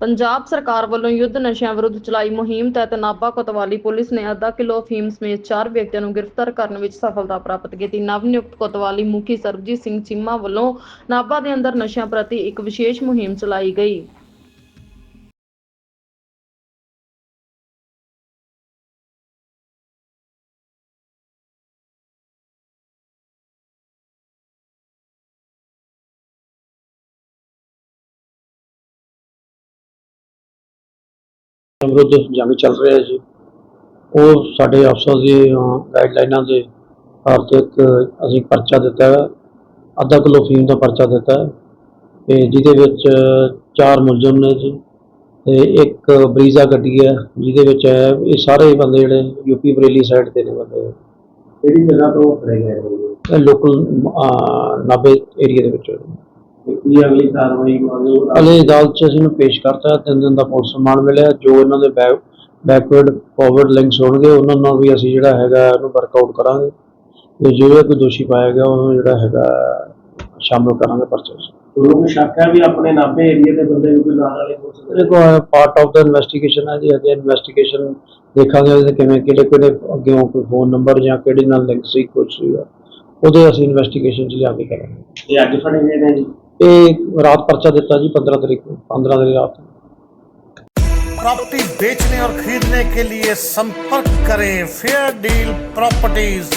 ਪੰਜਾਬ ਸਰਕਾਰ ਵੱਲੋਂ ਯੁੱਧ ਨਸ਼ਿਆਂ ਵਿਰੁੱਧ ਚਲਾਈ ਮੁਹਿੰਮ ਤਹਿਤ ਨਾਭਾ ਕੋਤਵਾਲੀ ਪੁਲਿਸ ਨੇ ਅੱਧਾ ਕਿਲੋ ਅਫੀਮ ਸਮੇਤ ਚਾਰ ਵਿਅਕਤੀਆਂ ਨੂੰ ਗ੍ਰਿਫਤਾਰ ਕਰਨ ਵਿੱਚ ਸਫਲਤਾ ਪ੍ਰਾਪਤ ਕੀਤੀ। ਨਵ-ਨਿਯੁਕਤ ਕੋਤਵਾਲੀ ਮੁਖੀ ਸਰਬਜੀਤ ਸਿੰਘ ਚੀਮਾ ਵੱਲੋਂ ਨਾਭਾ ਦੇ ਅੰਦਰ ਨਸ਼ਿਆਂ ਪ੍ਰਤੀ ਇੱਕ ਵਿਸ਼ੇਸ਼ ਮੁਹਿੰਮ ਚਲਾਈ ਗਈ। ਵਿਰੁੱਧ ਜੰਗ ਚੱਲ ਰਿਹਾ ਜੀ। ਉਹ ਸਾਡੇ ਅਫਸਰ ਦੀ ਗਾਈਡਲਾਈਨਾਂ ਦੇ ਆਧਾਰ ਤੇ ਇੱਕ ਅਸੀਂ ਪਰਚਾ ਦਿੱਤਾ ਹੈ। ਅੱਧਾ ਕਿਲੋ ਫੀਮ ਦਾ ਪਰਚਾ ਦਿੱਤਾ ਹੈ। ਤੇ ਜਿਹਦੇ ਵਿੱਚ ਚਾਰ ਮੁਲਜ਼ਮ ਨੇ ਜੀ। ਤੇ ਇੱਕ ਬਰੀਜ਼ਾ ਗੱਡੀ ਹੈ ਜਿਹਦੇ ਵਿੱਚ ਹੈ ਇਹ ਸਾਰੇ ਬੰਦੇ ਜਿਹੜੇ ਯੂਪੀ ਬਰੇਲੀ ਸਾਈਡ ਤੇ ਨੇ ਬੰਦੇ। ਕਿਹੜੀ ਜਗ੍ਹਾ ਤੋਂ ਫੜੇ ਗਏ ਇਹ ਲੋਕਲ ਨਾਭੇ ਏਰੀਆ ਦੇ ਵਿੱਚ। ਤੇ ਕੀ ਅਗਲੀ ਕਾਰਵਾਈ ਅਦਾਲਤ 'ਚ ਅਸੀਂ ਇਹਨੂੰ ਪੇਸ਼ ਕਰਤਾ ਤਿੰਨ ਦਿਨ ਦਾ ਪੁਲਿਸ ਰਿਮਾਂਡ ਮਿਲਿਆ। ਜੋ ਇਹਨਾਂ ਦੇ ਬੈਕ ਬੈਕਵਰਡ ਫਾਰਵਰਡ ਲਿੰਕਸ ਹੋਣਗੇ ਉਹਨਾਂ ਨਾਲ ਵੀ ਅਸੀਂ ਜਿਹੜਾ ਹੈਗਾ ਉਹਨੂੰ ਵਰਕਆਊਟ ਕਰਾਂਗੇ। ਤੇ ਜਿਹੜੇ ਕੋਈ ਦੋਸ਼ੀ ਪਾਇਆ ਗਿਆ ਉਹਨੂੰ ਜਿਹੜਾ ਹੈਗਾ ਸ਼ਾਮਲ ਕਰਾਂਗੇ ਪਰਚੇ 'ਚ। ਤੁਹਾਨੂੰ ਸ਼ੱਕ ਹੈ ਵੀ ਆਪਣੇ ਨਾਭੇ ਏਰੀਆ ਦੇ ਬੰਦੇ ਵੀ ਕੋਈ ਨਾਲ ਵਾਲੇ ਹੋ ਸਕਦੇ ਦੇਖੋ ਪਾਰਟ ਆਫ ਦਾ ਇਨਵੈਸਟੀਗੇਸ਼ਨ ਹੈ ਜੀ। ਅਜੇ ਇਨਵੈਸਟੀਗੇਸ਼ਨ ਦੇਖਾਂਗੇ ਉਹਦੇ ਕਿਵੇਂ ਕਿਹੜੇ ਕਿਹੜੇ ਅੱਗੇੋਂ ਕੋਈ ਫੋਨ ਨੰਬਰ ਜਾਂ ਕਿਹੜੇ ਨਾਲ ਲਿੰਕ ਸੀ ਕੁਝ ਸੀਗਾ ਉਹਦੇ ਅਸੀਂ ਇਨਵੈਸਟੀਗੇਸ਼ਨ 'ਚ ਜਾ ਕੇ ਕਰਾਂਗੇ। ਤੇ ਅੱਜ ਫੜੇ ਗਏ ਨੇ ਜੀ? ਇਹ ਰਾਤ ਪਰਚਾ ਦਿੱਤਾ ਜੀ 15 ਤਰੀਕ ਨੂੰ 15 ਦੀ ਰਾਤ प्रॉपर्टी बेचने और खरीदने के लिए संपर्क करें फेयर डील प्रॉपर्टीज